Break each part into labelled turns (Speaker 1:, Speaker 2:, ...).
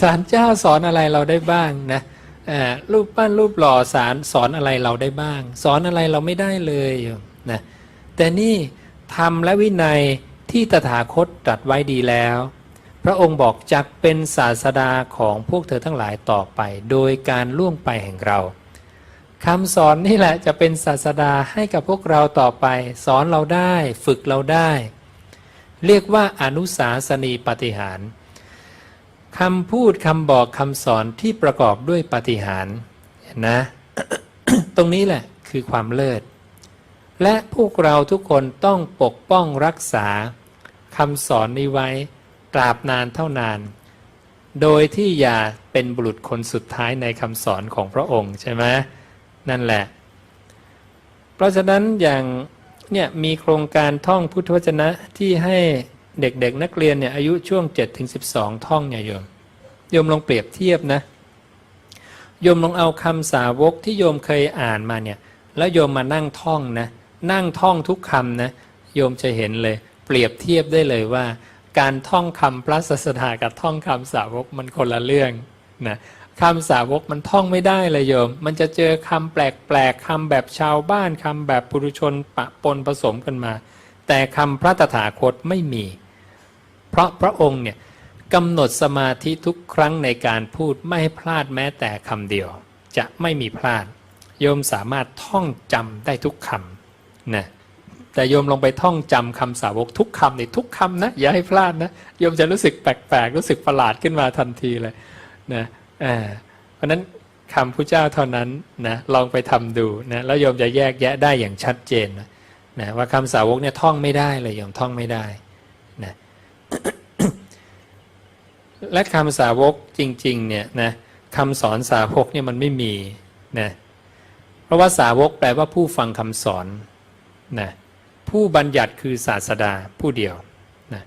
Speaker 1: ศาลเจ้าสอนอะไรเราได้บ้างนะรูปปั้นรูปหล่อสารสอนอะไรเราได้บ้าง สอนอะไรเราไม่ได้เลยนะแต่นี่ธรรมและวินัยที่ตถาคตตรัสไว้ดีแล้ว พระองค์บอกจักเป็นศาสดาของพวกเธอทั้งหลายต่อไป โดยการล่วงไปแห่งเราคำสอนนี่แหละจะเป็นศาสดาให้กับพวกเราต่อไป สอนเราได้ฝึกเราได้ เรียกว่าอนุสาสนีปฏิหาร คำพูดคำบอกคำสอนที่ประกอบด้วยปฏิหารนะ ตรงนี้แหละคือความเลิศ และพวกเราทุกคนต้องปกป้องรักษาคำสอนนี้ไว้ตราบนานเท่านาน โดยที่อย่าเป็นบุรุษคนสุดท้ายในคำสอนของพระองค์ใช่ไหมนั่นแหละ เพราะฉะนั้นอย่างเนี่ยมีโครงการท่องพุทธวจนะที่ให้ เด็กๆนักเรียนเนี่ยอายุช่วง7ถึง12 ท่องเนี่ยโยมโยมลองเปรียบเทียบนะโยมลองเอาคำสาวกที่โยมเคยอ่านมาเนี่ยแล้วโยมมานั่งท่องนะนั่งท่องทุกคำนะโยมจะเห็นเลย เปรียบเทียบได้เลยว่า การท่องคำพระศาสดากับท่องคำสาวกมันคนละเรื่องนะคำสาวกมันท่องไม่ได้เลยโยม มันจะเจอคำแปลกๆคำแบบชาวบ้านคำแบบปุถุชนปะปนผสมกันมา แต่คำพระตถาคตไม่มี เพราะพระองค์เนี่ยกำหนดสมาธิทุกครั้งในการพูดไม่ให้พลาดแม้แต่คำเดียว จะไม่มีพลาด โยมสามารถท่องจำได้ทุกคำนะแต่โยมลองไปท่องจำคำสาวกทุกคำในทุกคำนะอย่าให้พลาดนะโยมจะรู้สึกแปลกๆ รู้สึกประหลาดขึ้นมาทันทีเลยนะเพราะฉะนั้นคำพระเจ้าเท่านั้นนะลองไปทำดูนะแล้วโยมจะแยกแยะได้อย่างชัดเจนนะ นะว่าคำสาวกเนี่ยท่องไม่ได้เลยโยมท่องไม่ได้นะและคำสาวกจริงๆเนี่ยนะคำสอนสาวกเนี่ยมันไม่มีนะเพราะว่าสาวกแปลว่าผู้ฟังคำสอนนะผู้บัญญัติคือศาสดาผู้เดียวนะ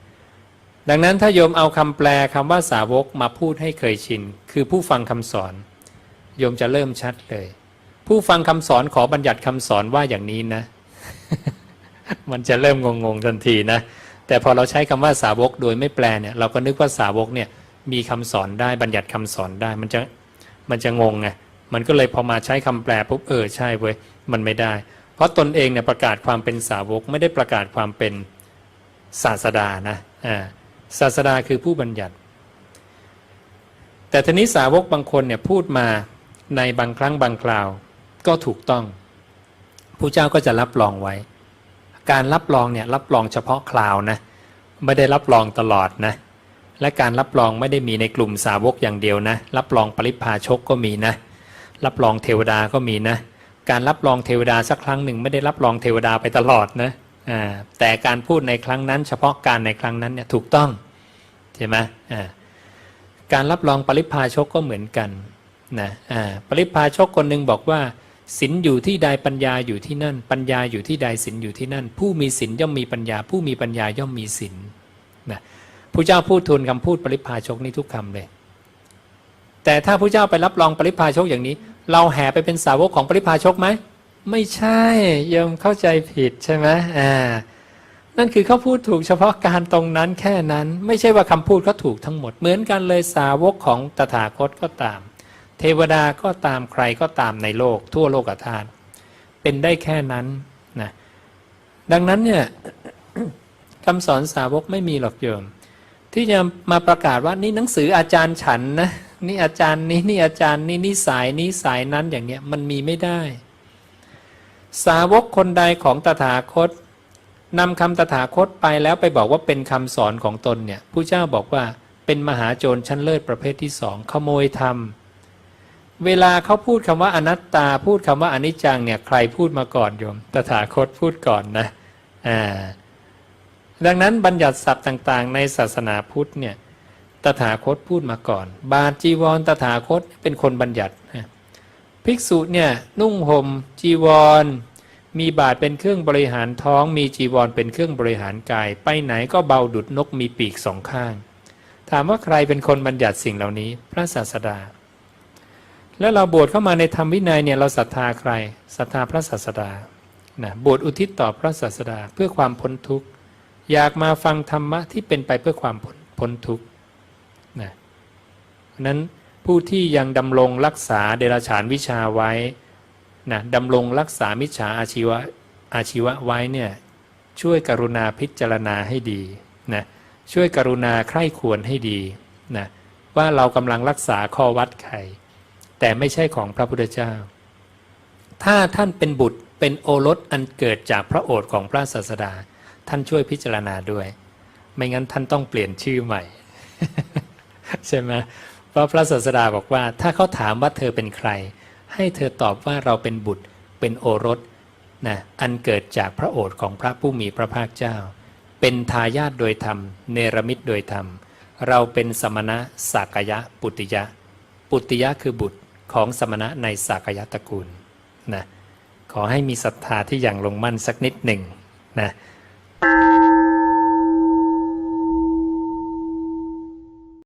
Speaker 1: ดังนั้นถ้าโยมเอาคำแปลคำว่าสาวกมาพูดให้เคยชิน คือผู้ฟังคำสอนโยมจะเริ่มชัดเลย ผู้ฟังคำสอนขอบัญญัติคำสอนว่าอย่างนี้นะ มันจะเริ่มงงๆทันทีนะ แต่พอเราใช้คำว่าสาวกโดยไม่แปลเนี่ย เราก็นึกว่าสาวกเนี่ยมีคำสอนได้บัญญัติคำสอนได้ มันจะมันจะงงไงมันก็เลยพอมาใช้คำแปลปุ๊บเออใช่เว้ยมันไม่ได้ เพราะตนเองเนี่ยประกาศความเป็นสาวกไม่ได้ประกาศความเป็นศาสดานะอ่าศาสดาคือผู้บัญญัติ แต่ทีนี้สาวกบางคนเนี่ยพูดมาในบางครั้งบางคราวก็ถูกต้องผู้เจ้าก็จะรับรองไว้ การรับรองเนี่ยรับรองเฉพาะคราวนะไม่ได้รับรองตลอดนะและการรับรองไม่ได้มีในกลุ่มสาวกอย่างเดียวนะ รับรองปริพาชกก็มีนะ รับรองเทวดาก็มีนะ การรับรองเทวดาสักครั้งหนึ่งไม่ได้รับรองเทวดาไปตลอดนะอ่าแต่การพูดในครั้งนั้น เฉพาะการในครั้งนั้นเนี่ยถูกต้องใช่ไหมอ่าการรับรองปริพาชกก็เหมือนกันนะอ่าปริพาชกคนหนึ่งบอกว่า ศีลอยู่ที่ใดปัญญาอยู่ที่นั่น ปัญญาอยู่ที่ใดศีลอยู่ที่นั่น ผู้มีศีลย่อมมีปัญญา ผู้มีปัญญาย่อมมีศีลนะผู้เจ้าพูดทูลคำพูดปริพาชกนี้ทุกคำเลย แต่ถ้าผู้เจ้าไปรับรองปริพาชกอย่างนี้ เราแห่ไปเป็นสาวกของปริพาชกไหมไม่ใช่โยมเข้าใจผิดใช่ไหมอ่านั่นคือเขาพูดถูกเฉพาะการตรงนั้นแค่นั้น ไม่ใช่ว่าคำพูดเขาถูกทั้งหมดเหมือนกันเลยสาวกของตถาคตก็ตาม เทวดาก็ตามใครก็ตามในโลก ทั่วโลกธาตุเป็นได้แค่นั้นนะดังนั้นเนี่ยคำสอนสาวกไม่มีหรอกโยม ที่จะมาประกาศว่านี่หนังสืออาจารย์ฉันนะนี่อาจารย์นี้นี่อาจารย์นี้นี่สายนี้สายนั้นอย่างเงี้ยมันมีไม่ได้ สาวกคนใดของตถาคตนำคำตถาคตไปแล้วไปบอกว่าเป็นคำสอนของตนเนี่ยผู้เจ้าบอกว่าเป็นมหาโจรชั้นเลิศประเภทที่สองขโมยธรรม เวลาเขาพูดคำว่าอนัตตาพูดคำว่าอนิจจังเนี่ยใครพูดมาก่อนโยม ตถาคตพูดก่อนนะอ่าดังนั้นบัญญัติศัพท์ต่างๆ ในศาสนาพุทธเนี่ยตถาคตพูดมาก่อน บาจีวรตถาคตเป็นคนบัญญัติภิกษุเนี่ยนุ่งห่มจีวร มีบาทเป็นเครื่องบริหารท้อง มีจีวรเป็นเครื่องบริหารกาย ไปไหนก็เบาดุดนกมีปีกสองข้าง ถามว่าใครเป็นคนบัญญัติสิ่งเหล่านี้ พระศาสดา แล้วเราบวชเข้ามาในธรรมวินัยเนี่ยเราศรัทธาใครศรัทธาพระศาสดานะบวชอุทิศต่อพระศาสดาเพื่อความพ้นทุกข์อยากมาฟังธรรมะที่เป็นไปเพื่อความพ้นพ้นทุกข์นะนั้นผู้ที่ยังดำรงรักษาเดรัจฉานวิชาไว้นะดำรงรักษามิจฉาอาชีวะอาชีวะไว้เนี่ยช่วยกรุณาพิจารณาให้ดีนะช่วยกรุณาใคร่ควรให้ดีนะว่าเรากำลังรักษาข้อวัดใคร แต่ไม่ใช่ของพระพุทธเจ้า ถ้าท่านเป็นบุตรเป็นโอรสอันเกิดจากพระโอษฐ์ของพระศาสดา ท่านช่วยพิจารณาด้วย ไม่งั้นท่านต้องเปลี่ยนชื่อใหม่ ใช่ไหมเพราะพระศาสดาบอกว่า ถ้าเขาถามว่าเธอเป็นใคร ให้เธอตอบว่าเราเป็นบุตรเป็นโอรสนะอันเกิดจากพระโอษฐ์ของพระผู้มีพระภาคเจ้า เป็นทายาทโดยธรรม เนรมิตโดยธรรม เราเป็นสมณะสากยะ ปุติยะ ปุติยะคือบุตร ของสมณะในสากยะตระกูลนะขอให้มีศรัทธาที่อย่างลงมั่นสักนิดหนึ่งนะ